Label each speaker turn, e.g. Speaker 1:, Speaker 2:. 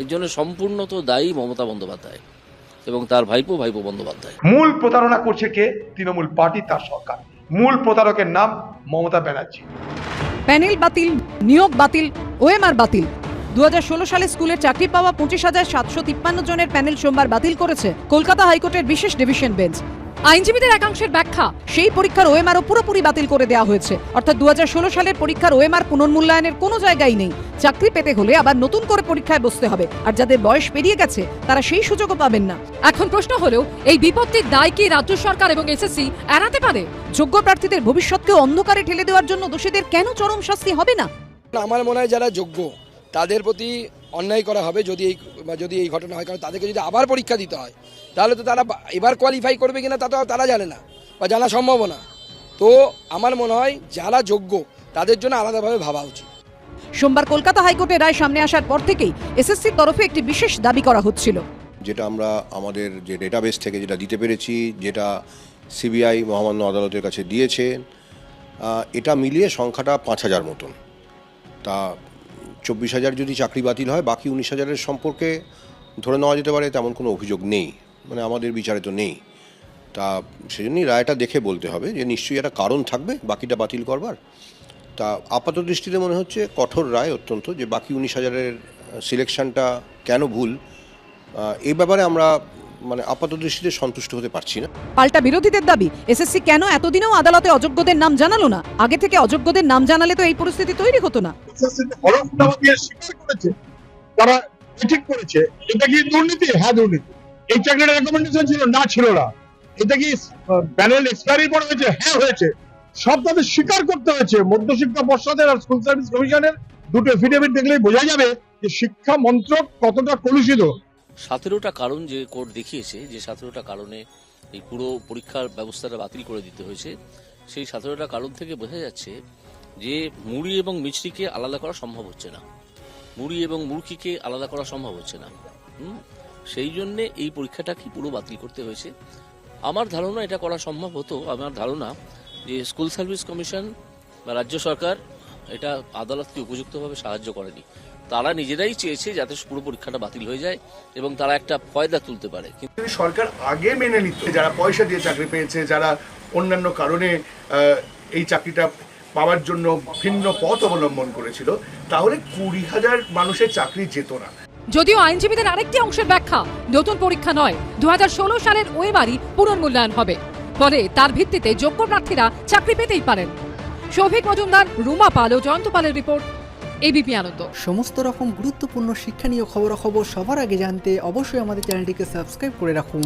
Speaker 1: এর জন্য সম্পূর্ণ তো দায়ী মমতা বন্দ্যোপাধ্যায় এবং তার ভাইপো ভাইপো বন্দ্যোপাধ্যায়।
Speaker 2: মূল প্রতারণা করছে কে? তৃণমূল পার্টি তার সরকার। মূল প্রতারকের নাম মমতা ব্যানার্জি।
Speaker 3: প্যানেল বাতিল নিয়োগ বাতিল ওএমআর বাতিল। দু হাজার ষোলো সালে স্কুলের চাকরি পাওয়া পঁচিশ হাজার সাতশো তিপ্পান্ন জনের প্যানেল সোমবার বাতিল করেছে কলকাতা হাইকোর্টের বিশেষ ডিভিশন বেঞ্চ। আইনজীবীদের একাংশের ব্যাখ্যা, সেই পরীক্ষার ওএমআরও পুরোপুরি বাতিল করে দেওয়া হয়েছে। অর্থাৎ দুহাজার ষোলো সালের পরীক্ষার ওএমআর পুনর্মূল্যায়নের কোনো জায়গায় নেই। চাকরি পেতে হলে আবার নতুন করে পরীক্ষায় বসতে হবে। আর যাদের বয়স পেরিয়ে গেছে, তারা সেই সুযোগও পাবেন না।
Speaker 4: এখন প্রশ্ন হলেও এই বিপত্তির দায় কি রাজ্য সরকার এবং এসএসসি এড়াতে পারে?
Speaker 3: যোগ্য প্রার্থীদের ভবিষ্যৎকে অন্ধকারে ঠেলে দেওয়ার জন্য দোষীদের কেন চরম শাস্তি হবে না?
Speaker 5: আমার মনে হয় যারা যোগ্য, তাদের প্রতি অন্যায় করা হবে যদি এই যদি এই ঘটনা হয় কারণ তাদেরকে যদি আবার পরীক্ষা দিতে হয় তাহলে তো তারা এবার কোয়ালিফাই করবে কিনা তা তো তারা জানে না বা জানা সম্ভব না। তো আমার মনে হয় যারা যোগ্য তাদের জন্য আলাদাভাবে ভাবা উচিত।
Speaker 3: সোমবার কলকাতা হাইকোর্টের রায় সামনে আসার পর থেকেই এসএসসির তরফে একটি বিশেষ দাবি করা হচ্ছিল।
Speaker 6: যেটা আমরা আমাদের যে ডেটাবেস থেকে যেটা দিতে পেরেছি যেটা সিবিআই মহামান্য আদালতের কাছে দিয়েছেন আহ, এটা মিলিয়ে সংখ্যাটা পাঁচ হাজার মতন। তা চব্বিশ হাজার যদি চাকরি বাতিল হয়, বাকি উনিশ হাজারের সম্পর্কে ধরে নেওয়া যেতে পারে, তেমন কোনো অভিযোগ নেই। মানে আমাদের বিচারে তো নেই। তা সেজন্যই রায়টা দেখে বলতে হবে যে নিশ্চয়ই একটা কারণ থাকবে বাকিটা বাতিল করবার। তা আপাত দৃষ্টিতে মনে হচ্ছে কঠোর রায় অত্যন্ত যে বাকি উনিশ হাজারের সিলেকশনটা কেন ভুল। এই ব্যাপারে আমরা মানে আপাত দৃষ্টিতে সন্তুষ্ট হতে পারছি না।
Speaker 3: পাল্টা বিরোধীদের দাবি এসএসসি কেন এতদিনেও আদালতে অযোগ্যদের নাম জানালো না? আগে থেকে অযোগ্যদের নাম জানালে তো এই পরিস্থিতি তৈরি হতো না।
Speaker 7: তারা ঠিক করেছে। এটা কি দুর্নীতি? হ্যাঁ দুর্নীতি। এই চাকরিটা রেকমেন্ডেশন ছিল না ছিল না। এটা কি প্যানেল এক্সপায়ারি পর হয়েছে? হ্যাঁ হয়েছে। সব তাদের স্বীকার করতে হয়েছে। মধ্যশিক্ষা পর্ষদের আর স্কুল সার্ভিস কমিশনের দুটো এফিডেভিট দেখলেই বোঝা যাবে যে শিক্ষা মন্ত্রক কতটা কলুষিত।
Speaker 1: সতেরোটা কারণ যে কোর্ট দেখিয়েছে, যে সতেরোটা কারণে এই পুরো পরীক্ষার ব্যবস্থাটা বাতিল করে দিতে হয়েছে, সেই সতেরোটা কারণ থেকে বোঝা যাচ্ছে যে মুড়ি এবং মিছরিকে আলাদা করা সম্ভব হচ্ছে না। মুড়ি এবং মুরগিকে আলাদা করা সম্ভব হচ্ছে না? সেই জন্যে এই পরীক্ষাটাকে পুরো বাতিল করতে হয়েছে? আমার ধারণা এটা করা সম্ভব হতো, আমার ধারণা যে স্কুল সার্ভিস কমিশন বা রাজ্য সরকার এটা আদালতকে উপযুক্তভাবে সাহায্য করেনি। তারা নিজেরাই চেয়েছে যাতে পুরো পরীক্ষাটা বাতিল হয়ে যায় এবং তারা একটা ফয়দা তুলতে পারে। কিন্তু
Speaker 8: সরকার আগে মেনে নিত যারা পয়সা দিয়ে চাকরি পেয়েছে যারা অন্যান্য কারণে আহ, এই চাকরিটা পাওয়ার জন্য ভিন্ন পথ অবলম্বন করেছিল তাহলে কুড়ি হাজার মানুষের চাকরি যেত না।
Speaker 4: যদিও আইনজীবীদের আরেকটি অংশের ব্যাখ্যা নতুন পরীক্ষা নয় দু সালের ওয়েবারই পুনর্মূল্যায়ন হবে। ফলে তার ভিত্তিতে যোগ্য প্রার্থীরা চাকরি পেতেই পারেন। শৌভিক মজুমদার রুমা পাল ও জয়ন্ত পালের রিপোর্ট। এবিপি আনন্দ।
Speaker 9: সমস্ত রকম গুরুত্বপূর্ণ শিক্ষা নিয়ে খবরাখবর সবার আগে জানতে অবশ্যই আমাদের চ্যানেলটিকে সাবস্ক্রাইব করে রাখুন।